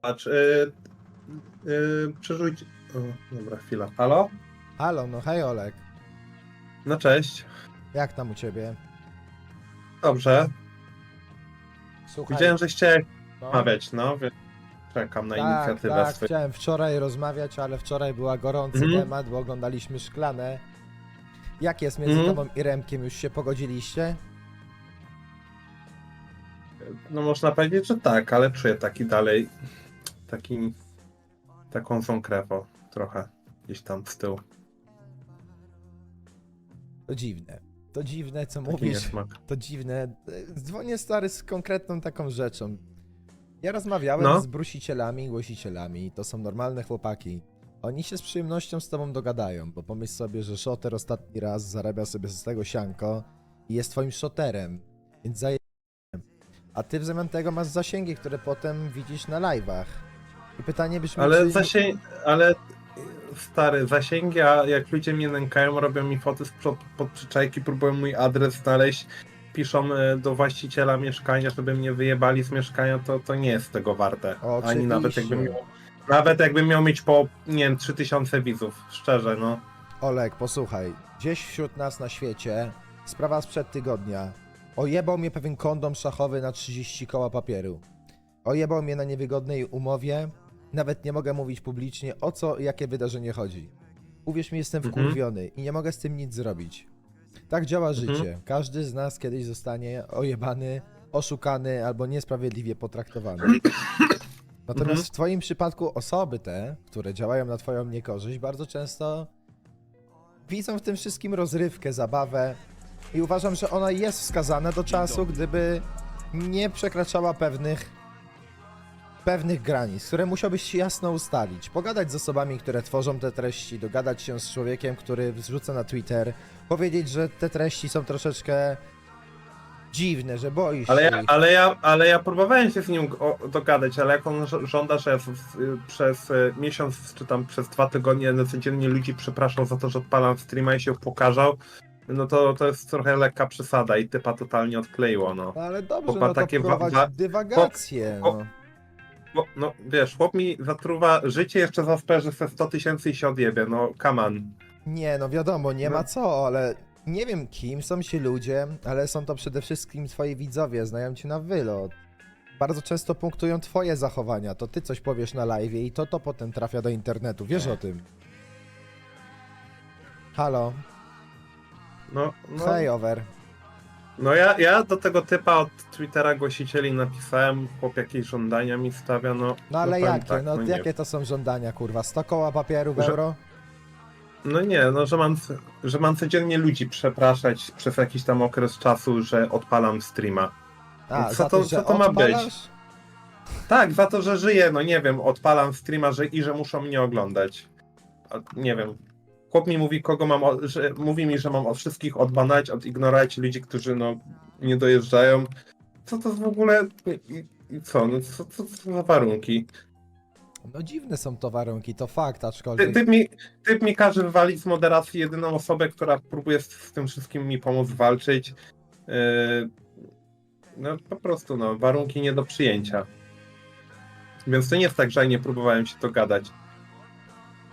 Patrz, yy, yy, przerzuć... O, dobra, chwila. Halo? Halo, no hej Olek. No cześć. Jak tam u ciebie? Dobrze. Słuchaj. Widziałem, że chciałeś no, rozmawiać, no, więc czekam na tak, inicjatywę tak, swoją. chciałem wczoraj rozmawiać, ale wczoraj była gorący Mhm. temat, bo oglądaliśmy szklane. Jak jest między Mhm. tobą i Remkiem? Już się pogodziliście? No można powiedzieć, że tak, ale czuję taki dalej, taki, taką złą krew, o, trochę gdzieś tam z tyłu. To dziwne. To dziwne, co Taki mówisz. niesmak. To dziwne. Dzwonię stary z konkretną taką rzeczą. Ja rozmawiałem No. z brusicielami, głosicielami. To są normalne chłopaki. Oni się z przyjemnością z tobą dogadają, bo pomyśl sobie, że szoter ostatni raz zarabia sobie z tego sianko i jest twoim szoterem, więc zaje... A ty w zamian tego masz zasięgi, które potem widzisz na live'ach. I pytanie brzmi, Ale czy... zasięg, ale stary, zasięgi, a jak ludzie mnie nękają, robią mi foty z pod przyczajki, próbują mój adres znaleźć, piszą e, do właściciela mieszkania, żeby mnie wyjebali z mieszkania, to, to nie jest tego warte. Ani Oczywiście. nawet jakbym miał, nawet jakbym miał mieć po, nie wiem, 3000 widzów, szczerze, no. Olek, posłuchaj. Gdzieś wśród nas na świecie, sprawa sprzed tygodnia, ojebał mnie pewien kondom szachowy na 30 koła papieru. Ojebał mnie na niewygodnej umowie. Nawet nie mogę mówić publicznie, o co, jakie wydarzenie chodzi. Uwierz mi, jestem Mhm. wkurwiony i nie mogę z tym nic zrobić. Tak działa Mhm. życie. Każdy z nas kiedyś zostanie ojebany, oszukany albo niesprawiedliwie potraktowany. Natomiast Mhm. w twoim przypadku osoby te, które działają na twoją niekorzyść, bardzo często widzą w tym wszystkim rozrywkę, zabawę i uważam, że ona jest wskazana do czasu, gdyby nie przekraczała pewnych pewnych granic, które musiałbyś jasno ustalić. Pogadać z osobami, które tworzą te treści, dogadać się z człowiekiem, który wrzuca na Twitter, powiedzieć, że te treści są troszeczkę dziwne, że boisz Ale się ja, ich. ale ja, ale ja próbowałem się z nim o, dogadać, ale jak on ż- żąda, że ja w- w- przez e, miesiąc czy tam przez dwa tygodnie no, codziennie ludzi przepraszał za to, że odpalam streama i się pokazał, no to, to jest trochę lekka przesada i typa totalnie odkleiło, no. No ale dobrze, Chłopa no to takie wa- prowadź wa- dywagację. chłop- No. No wiesz, chłop mi zatruwa życie jeszcze za że se 100 tysięcy i się odjebie, no come on. Nie, no wiadomo, nie No. ma co, ale nie wiem kim są ci ludzie, ale są to przede wszystkim twoi widzowie, znają cię na wylot. Bardzo często punktują twoje zachowania, to ty coś powiesz na live i to to potem trafia do internetu, wiesz o tym. Halo, No, no, hej over. No ja, ja do tego typa od Twittera głosicieli napisałem, chłop jakieś żądania mi stawia, no. No ale powiem jakie, tak, no, nie jakie to są żądania, kurwa? 100 koła papieru w Że- euro? No nie, no że mam, że mam codziennie ludzi przepraszać przez jakiś tam okres czasu, że odpalam streama. A, co to- że co to ma być? odpalasz? Tak, za to, że żyję, no nie wiem, odpalam streama że, i że muszą mnie oglądać. A, nie wiem. Chłop mi mówi, kogo mam, o- że, mówi mi, że mam od wszystkich odbanać, odignorować ludzi, którzy no nie dojeżdżają. Co to w ogóle, i, i co, no co, co, co za warunki? No dziwne są to warunki, to fakt, Ty, aczkolwiek... typ, mi, typ mi każe wywalić z moderacji jedyną osobę, która próbuje z, z tym wszystkim mi pomóc walczyć. Yy, no po prostu, no, warunki nie do przyjęcia. Więc to nie jest tak, że ja nie próbowałem się dogadać.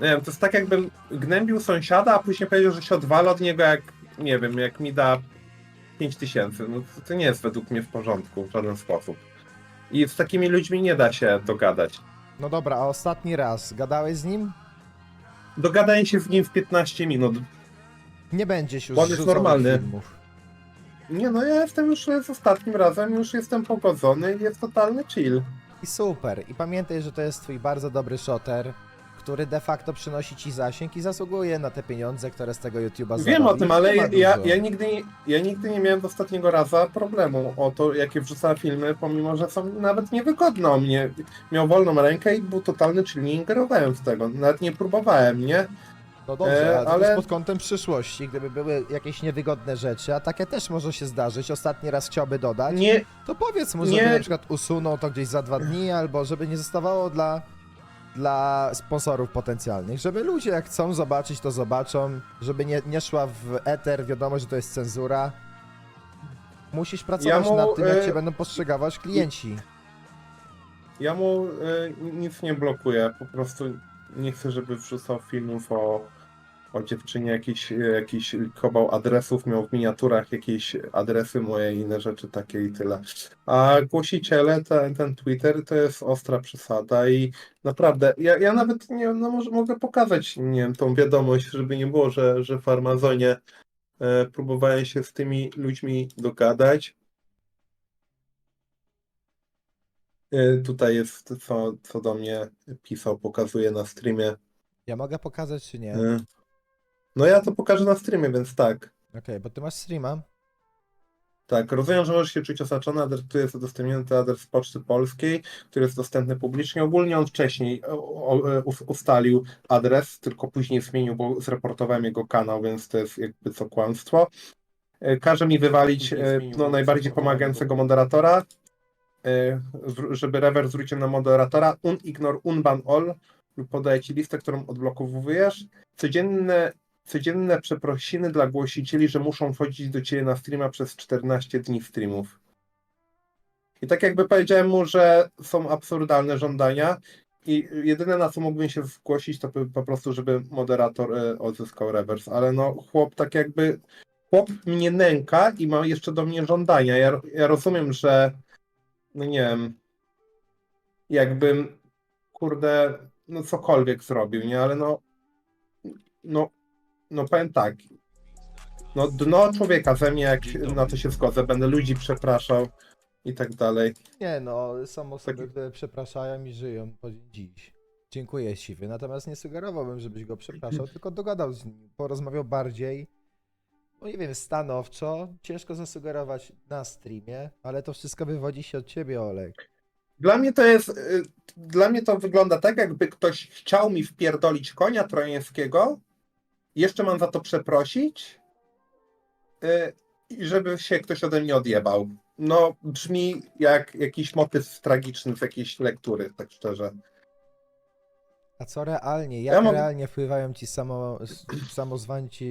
Nie wiem, to jest tak jakbym gnębił sąsiada, a później powiedział, że się odwala od niego jak, nie wiem, jak mi da 5 tysięcy. No to, to nie jest według mnie w porządku w żaden sposób. I z takimi ludźmi nie da się dogadać. No dobra, a ostatni raz, gadałeś z nim? Dogadałem się z nim w 15 minut. Nie będziesz już on jest zrzucał normalny. filmów. Nie no, ja jestem już z ostatnim razem, już jestem pogodzony i jest totalny chill. I super. I pamiętaj, że to jest twój bardzo dobry shooter, który de facto przynosi ci zasięg i zasługuje na te pieniądze, które z tego YouTube'a Wiem o tym, ale Nie ja, ja, nigdy nie, ja nigdy nie miałem do ostatniego raza problemu o to, jakie wrzucam filmy, pomimo, że są nawet niewygodne o mnie. Miał wolną rękę i był totalny chill, nie ingerowałem w tego, nawet nie próbowałem, nie? No dobrze, E, ale, ale- pod kątem przyszłości, gdyby były jakieś niewygodne rzeczy, a takie też może się zdarzyć, ostatni raz chciałby dodać, Nie, to powiedz mu, nie- żeby na przykład usunął to gdzieś za dwa dni, albo żeby nie zostawało dla, dla sponsorów potencjalnych, żeby ludzie jak chcą zobaczyć, to zobaczą, żeby nie, nie szła w eter, wiadomo, że to jest cenzura. Musisz pracować mu, nad tym, jak e, cię będą postrzegawać klienci. Ja mu y, nic nie blokuję, po prostu nie chcę, żeby wrzucał filmów o, o dziewczynie, jakiś, jakiś likował adresów, miał w miniaturach jakieś adresy moje inne rzeczy takie i tyle. A głosiciele, ten, ten Twitter to jest ostra przesada i naprawdę, ja, ja nawet nie no może mogę pokazać, nie wiem, tą wiadomość, żeby nie było, że, że w Farmazonie e, próbowałem się z tymi ludźmi dogadać. E, Tutaj jest, co, co do mnie pisał, pokazuje na streamie. Ja mogę pokazać czy nie? E, No ja to pokażę na streamie, więc tak. Okej, bo ty masz streama. Tak, rozumiem, że możesz się czuć osaczony, adres, tu jest udostępniony adres Poczty Polskiej, który jest dostępny publicznie. Ogólnie on wcześniej o, o, us- ustalił adres, tylko później zmienił, bo zreportowałem jego kanał, więc to jest jakby co kłamstwo. E, Każe mi wywalić Później e, zmienił, no, bo najbardziej zreportowałem pomagającego moderatora, e, zwr- żeby rewer zwrócił na moderatora, un ignore unban all, podaję ci listę, którą odblokowujesz. Codzienne codzienne przeprosiny dla głosicieli, że muszą wchodzić do ciebie na streama przez 14 dni streamów. I tak jakby powiedziałem mu, że są absurdalne żądania i jedyne na co mógłbym się zgłosić to po prostu, żeby moderator e, odzyskał rewers, ale no chłop tak jakby chłop mnie nęka i ma jeszcze do mnie żądania. Ja, ja rozumiem, że no nie wiem, jakbym kurde, no cokolwiek zrobił, nie, ale no no no powiem tak. No dno człowieka ze mnie, jak na to się zgodzę, będę ludzi przepraszał i tak dalej. Nie no, są osoby, Taki- które przepraszają i żyją po dziś. Dziękuję Siwy, natomiast nie sugerowałbym, żebyś go przepraszał, tylko dogadał z nim, porozmawiał bardziej, no nie wiem, stanowczo. Ciężko zasugerować na streamie, ale to wszystko wywodzi się od ciebie, Olek. Dla mnie to jest, y, dla mnie to wygląda tak, jakby ktoś chciał mi wpierdolić konia trojańskiego, jeszcze mam za to przeprosić y, i żeby się ktoś ode mnie odjebał. No brzmi jak jakiś motyw tragiczny z jakiejś lektury, tak szczerze. A co realnie, Ja jak mam- realnie wpływają ci samo, s- samozwańci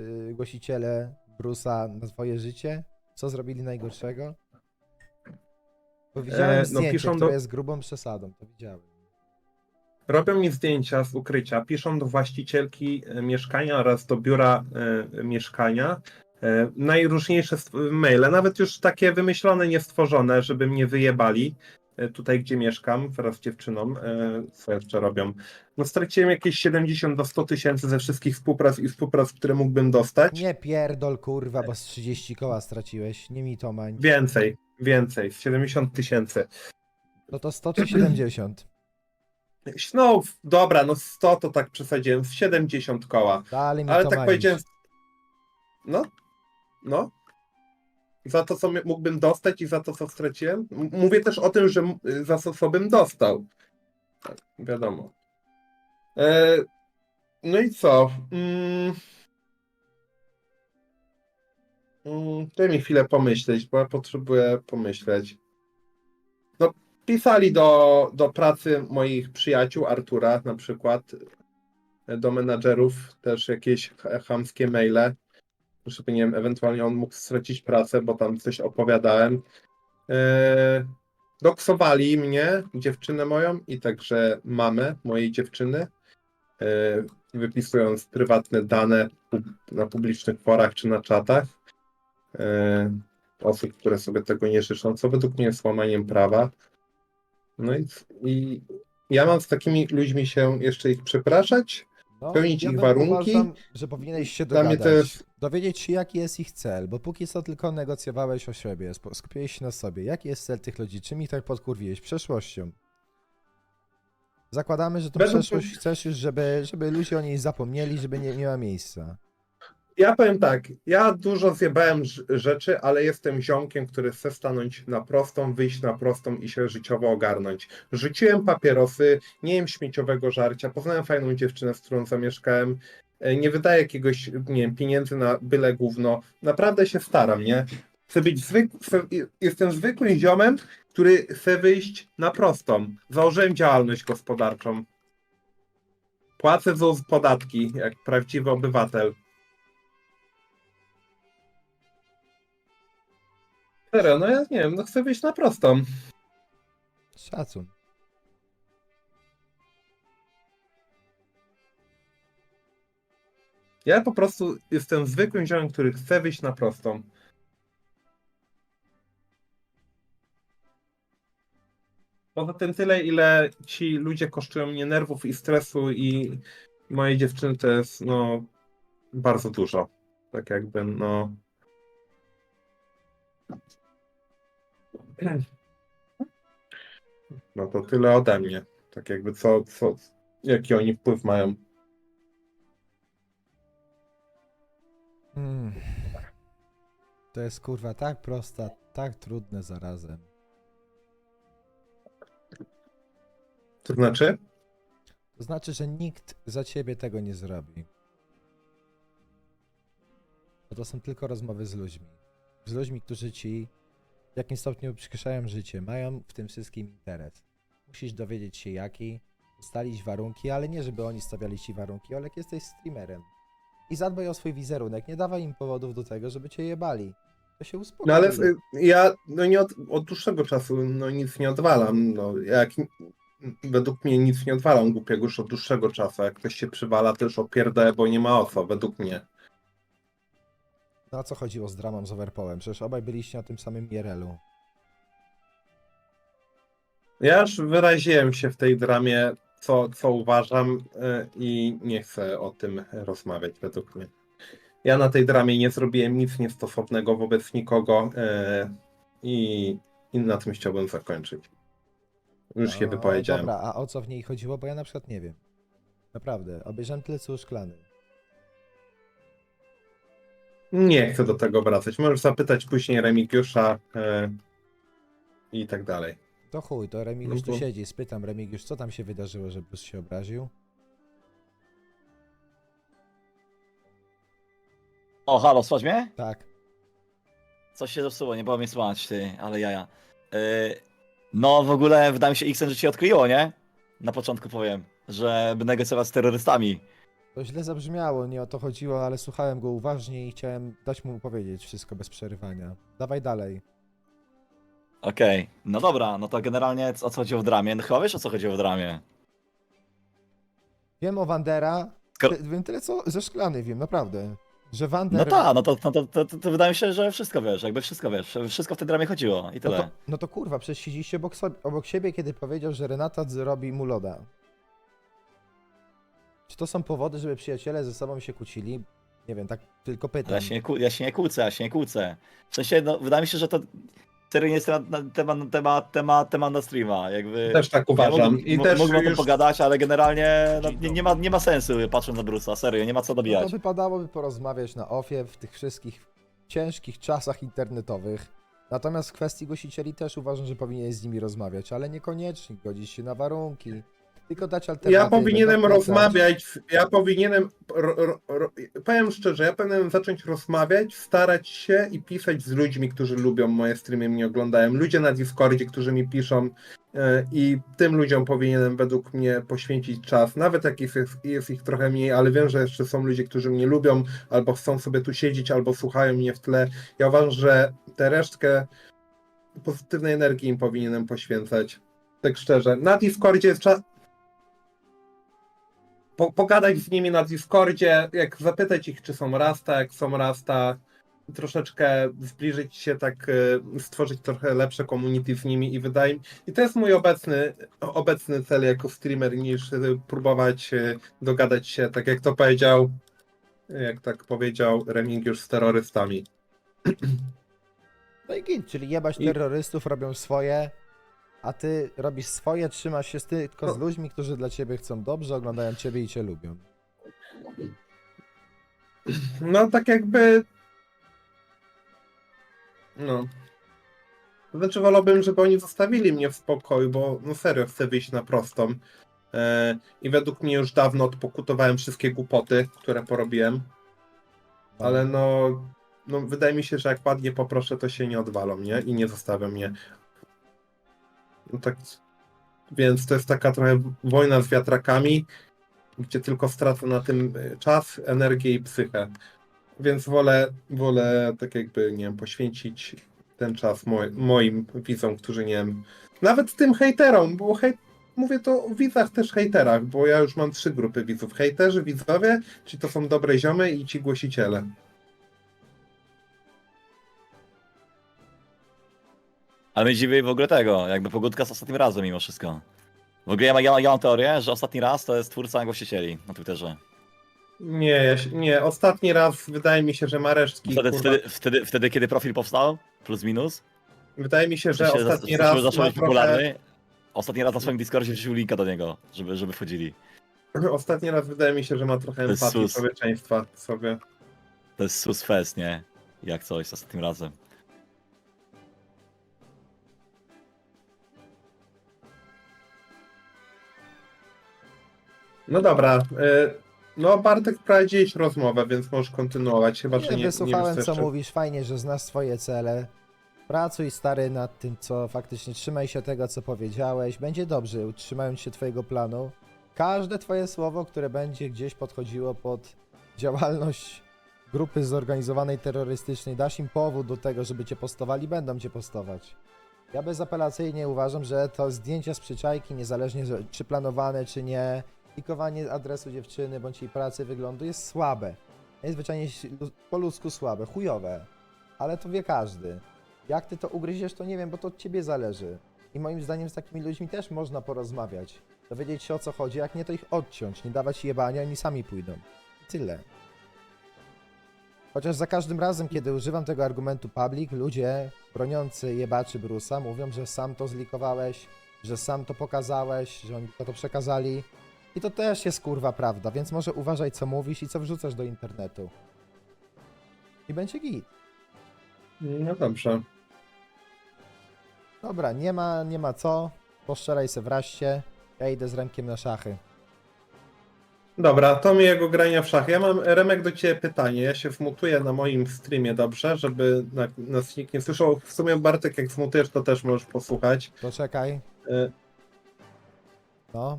y, głosiciele Brusa na twoje życie? Co zrobili najgorszego? Bo widziałem E, no, zdjęcie, piszą które do- jest grubą przesadą, to widziałem. Robią mi zdjęcia z ukrycia, piszą do właścicielki e, mieszkania oraz do biura e, mieszkania. E, najróżniejsze maile, nawet już takie wymyślone, niestworzone, żeby mnie wyjebali. E, tutaj, gdzie mieszkam, wraz z dziewczyną, e, co jeszcze robią. No straciłem jakieś 70 do 100 tysięcy ze wszystkich współprac i współprac, które mógłbym dostać. Nie pierdol kurwa, bo z 30 koła straciłeś, nie mi to mań. Więcej, więcej, z 70 tysięcy. No to 100 czy 70? No dobra, no 100 to tak przesadziłem, z 70 koła. Dalej mi Ale to tak powiedziałem. No, no. Za to, co mi- mógłbym dostać i za to, co straciłem. M- Mówię też o tym, że m- za co, co bym dostał. Tak, wiadomo. E, no i co? Mm, mm, daj mi chwilę pomyśleć, bo ja potrzebuję pomyśleć. Pisali do, do pracy moich przyjaciół, Artura na przykład, do menadżerów też jakieś ch- chamskie maile, żeby nie wiem, ewentualnie on mógł stracić pracę, bo tam coś opowiadałem. Eee, doksowali mnie, dziewczynę moją i także mamę mojej dziewczyny, eee, wypisując prywatne dane na publicznych forach czy na czatach eee, osób, które sobie tego nie życzą, co według mnie jest łamaniem prawa. No i, i ja mam z takimi ludźmi się jeszcze ich przepraszać, No, spełnić ich bym warunki. Uważam, że powinieneś się Dla mnie dogadać. to jest- Dowiedzieć się, jaki jest ich cel, bo póki co tylko negocjowałeś o siebie, sp- skupiłeś się na sobie. Jaki jest cel tych ludzi? Czym ich tak podkurwiłeś? Przeszłością. Zakładamy, że tą przeszłość chcesz już, żeby, żeby ludzie o niej zapomnieli, żeby nie miała miejsca. Ja powiem tak, ja dużo zjebałem rzeczy, ale jestem ziomkiem, który chce stanąć na prostą, wyjść na prostą i się życiowo ogarnąć. Rzuciłem papierosy, nie jem śmieciowego żarcia, poznałem fajną dziewczynę, z którą zamieszkałem, e, nie wydaję jakiegoś, nie wiem, pieniędzy na byle gówno. Naprawdę się staram, nie? Chcę być zwykły, jestem zwykłym ziomem, który chce wyjść na prostą. Założyłem działalność gospodarczą. Płacę ZUS podatki, jak prawdziwy obywatel. Serio, no ja nie wiem, no chcę wyjść na prostą. Szacun. Ja po prostu jestem zwykłym ziomem, który chce wyjść na prostą. Poza tym tyle, ile ci ludzie kosztują mnie nerwów i stresu i mojej dziewczyny to jest, no, bardzo dużo. Tak jakby, no... No to tyle ode mnie. Tak jakby co, co, jaki oni wpływ mają. Mm. To jest kurwa tak prosta, tak trudne zarazem. To znaczy? To znaczy, że nikt za ciebie tego nie zrobi. Bo to są tylko rozmowy z ludźmi. Z ludźmi, którzy ci w jakimś stopniu przyspieszają życie, mają w tym wszystkim interes. Musisz dowiedzieć się jaki, ustalić warunki, ale nie żeby oni stawiali ci warunki, ale jak jesteś streamerem. I zadbaj o swój wizerunek, nie dawaj im powodów do tego, żeby cię jebali. To się uspokoi. No ale y, ja no nie od, od dłuższego czasu no nic nie odwalam. No, jak, według mnie nic nie odwalam głupiego już od dłuższego czasu. Jak ktoś się przywala, już opierdę, bo nie ma o co, według mnie. No a co chodziło z dramą z Overpołem? Przecież obaj byliście na tym samym IRL-u. Ja już wyraziłem się w tej dramie, co, co uważam y, i nie chcę o tym rozmawiać według mnie. Ja na tej dramie nie zrobiłem nic niestosownego wobec nikogo y, i, i na tym chciałbym zakończyć. Już się wypowiedziałem. Dobra, a o co w niej chodziło? Bo ja na przykład nie wiem. Naprawdę, obejrzałem tyle co szklany. Nie chcę do tego wracać. Możesz zapytać później Remigiusza e, i tak dalej. To chuj, to Remigiusz tu No bo- siedzi, spytam Remigiusz, co tam się wydarzyło, że Bruce się obraził? O, halo, słuchaj mnie? Tak. Coś się zepsuło, nie było mnie słychać, ty, ale jaja. Yy, no, w ogóle wydaje mi się, Xen, że ci odkryło, nie? Na początku powiem, że by negocjować z terrorystami. To źle zabrzmiało, nie o to chodziło, ale słuchałem go uważnie i chciałem dać mu powiedzieć wszystko bez przerywania. Dawaj dalej. Okej, no dobra, no to generalnie o co chodziło w dramie? No chyba wiesz o co chodziło w dramie. Wiem o Wandera, Skoro- ty, wiem tyle co ze szklany wiem, naprawdę. Że No Wander... tak, no to, no to, to, to, to wydaje mi się, że wszystko wiesz, jakby wszystko wiesz, wszystko w tej dramie chodziło i no, tyle. to, no to kurwa, przecież siedzieliście obok, sobie, obok siebie, kiedy powiedział, że Renata zrobi mu loda. Czy to są powody, żeby przyjaciele ze sobą się kłócili? Nie wiem, tak tylko pytam. Ja się, nie, kłó- ja się nie kłócę, ja się nie kłócę. W sensie, no, wydaje mi się, że to serio nie jest temat, na- temat, temat, temat, temat na streama, jakby... Też tak uważam. I też Mógłbym o tym już pogadać, ale generalnie no, nie, nie, ma, nie ma sensu patrząc na Bruce'a, serio, nie ma co No to dobijać. wypadałoby porozmawiać na ofie w tych wszystkich ciężkich czasach internetowych. Natomiast w kwestii głosicieli też uważam, że powinien z nimi rozmawiać, ale niekoniecznie godzić się na warunki. Tylko dać alternatywę. ja powinienem rozmawiać, ja powinienem, ro, ro, ro, powiem szczerze, ja powinienem zacząć rozmawiać, starać się i pisać z ludźmi, którzy lubią moje streamy, mnie oglądają. Ludzie na Discordzie, którzy mi piszą e, i tym ludziom powinienem według mnie poświęcić czas, nawet jak jest, jest ich trochę mniej, ale wiem, że jeszcze są ludzie, którzy mnie lubią, albo chcą sobie tu siedzieć, albo słuchają mnie w tle. Ja uważam, że tę resztkę pozytywnej energii im powinienem poświęcać. Tak szczerze. Na Discordzie jest czas. Po, pogadać z nimi na Discordzie, jak zapytać ich, czy są Rasta, jak są Rasta, troszeczkę zbliżyć się, tak e, stworzyć trochę lepsze community z nimi i wydaje mi i to jest mój obecny, obecny cel jako streamer, niż e, próbować e, dogadać się, tak jak to powiedział, jak tak powiedział Remigiusz z terrorystami. No i git, czyli jebać I- terrorystów, robią swoje, a ty robisz swoje, trzymasz się tylko z No. ludźmi, którzy dla ciebie chcą dobrze, oglądają ciebie i cię lubią. No tak jakby. No. Znaczy wolałbym, żeby oni zostawili mnie w spokoju, bo no serio chcę wyjść na prostą. E, I według mnie już dawno odpokutowałem wszystkie głupoty, które porobiłem. No. Ale no, no wydaje mi się, że jak ładnie poproszę, to się nie odwalą, nie? I nie zostawią mnie. No tak. Więc to jest taka trochę wojna z wiatrakami, gdzie tylko stracę na tym y, czas, energię i psychę. Więc wolę, wolę tak jakby, nie wiem, poświęcić ten czas moj, moim widzom, którzy nie wiem, nawet tym hejterom, bo hej, mówię to o widzach też hejterach, bo ja już mam trzy grupy widzów. Hejterzy, widzowie, ci to są dobre ziomy i ci głosiciele. Ale mnie dziwi w ogóle tego, jakby pogódka z ostatnim razem mimo wszystko. W ogóle ja, ma- ja, ja mam teorię, że ostatni raz to jest twórca głosicieli na Twitterze. Nie, ja się- nie, ostatni raz wydaje mi się, że Mareszki. Wtedy, kurwa, wtedy, wtedy, wtedy, kiedy profil powstał, plus minus, Wydaje mi się, że się ostatni zaczął- raz. zaczął ma być trochę, popularny. Ostatni raz na swoim Discordzie wrzucił linka do niego, żeby, żeby wchodzili. ostatni raz wydaje mi się, że ma trochę To jest empatii, sus. człowieczeństwa w sobie. To jest sus fest, nie? Jak coś z ostatnim razem. No dobra. y, No, Bartek prowadziłeś rozmowę, więc możesz kontynuować. Chyba, że Nie, nie. wysłuchałem, nie co mówisz. Fajnie, że znasz swoje cele. Pracuj, stary, nad tym, co faktycznie trzymaj się tego, co powiedziałeś. Będzie dobrze, utrzymając się twojego planu. Każde twoje słowo, które będzie gdzieś podchodziło pod działalność grupy zorganizowanej terrorystycznej, dasz im powód do tego, żeby cię postowali, będą cię postować. Ja bezapelacyjnie uważam, że to zdjęcia z przyczajki, niezależnie że- czy planowane, czy nie, klikowanie adresu dziewczyny bądź jej pracy, wyglądu jest słabe. Jest zwyczajnie po ludzku słabe, chujowe. Ale to wie każdy. Jak ty to ugryziesz, to nie wiem, bo to od ciebie zależy. I moim zdaniem z takimi ludźmi też można porozmawiać. Dowiedzieć się o co chodzi, jak nie to ich odciąć, nie dawać jebania, oni sami pójdą. I tyle. Chociaż za każdym razem, kiedy używam tego argumentu public, ludzie broniący jebaczy Brusa mówią, że sam to zlikowałeś, że sam to pokazałeś, że oni to przekazali. I to też jest kurwa prawda, więc może uważaj co mówisz i co wrzucasz do internetu. I będzie git. No dobrze. Dobra, nie ma, nie ma co. Poszczelaj se wreszcie. Ja idę z Remkiem na szachy. Dobra, to mi jego grania w szachy. Ja mam, Remek, do ciebie pytanie. Ja się wmutuję na moim streamie, dobrze? Żeby na, nas nikt nie słyszał. W sumie, Bartek, jak zmutujesz, to też możesz posłuchać. To czekaj. Y, No.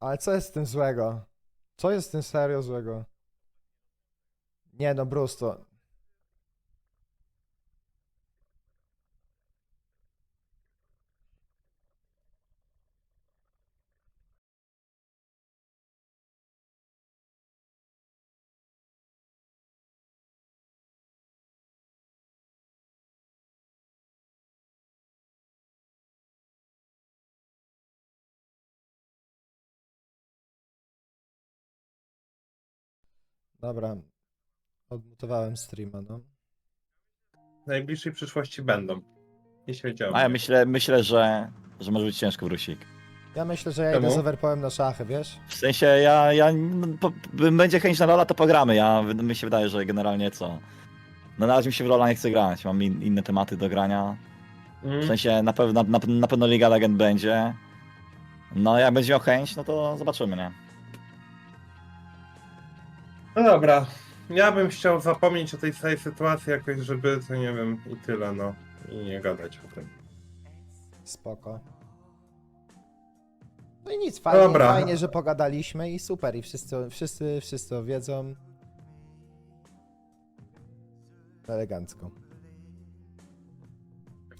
Ale co jest z tym złego? Co jest z tym serio złego? Nie no, Bruce, to... Dobra. Odmutowałem streama, no. W najbliższej przyszłości będą. Nie świedziałem. A ja myślę, myślę że, że może być ciężko wrócić. Ja myślę, że ja Czemu? idę z overpołem na szachy, wiesz? W sensie ja, ja no, po, będzie chęć na Lola, to pogramy. Ja mi się wydaje, że generalnie co. No na razie mi się w Lola nie chce grać. Mam in, inne tematy do grania. W Mm. sensie na pewno, na, na pewno Liga Legend będzie. No jak będzie miał chęć, no to zobaczymy, nie? No dobra. Ja bym chciał zapomnieć o tej całej sytuacji jakoś, żeby, to nie wiem, i tyle, no. I nie gadać o tym. Spoko. No i nic, fajnie, Dobra. fajnie, że pogadaliśmy i super, i wszyscy, wszyscy, wszyscy to wiedzą. Elegancko.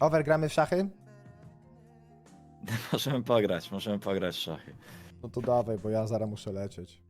Over, gramy w szachy? Możemy pograć, możemy pograć w szachy. No to dawaj, bo ja zaraz muszę lecieć.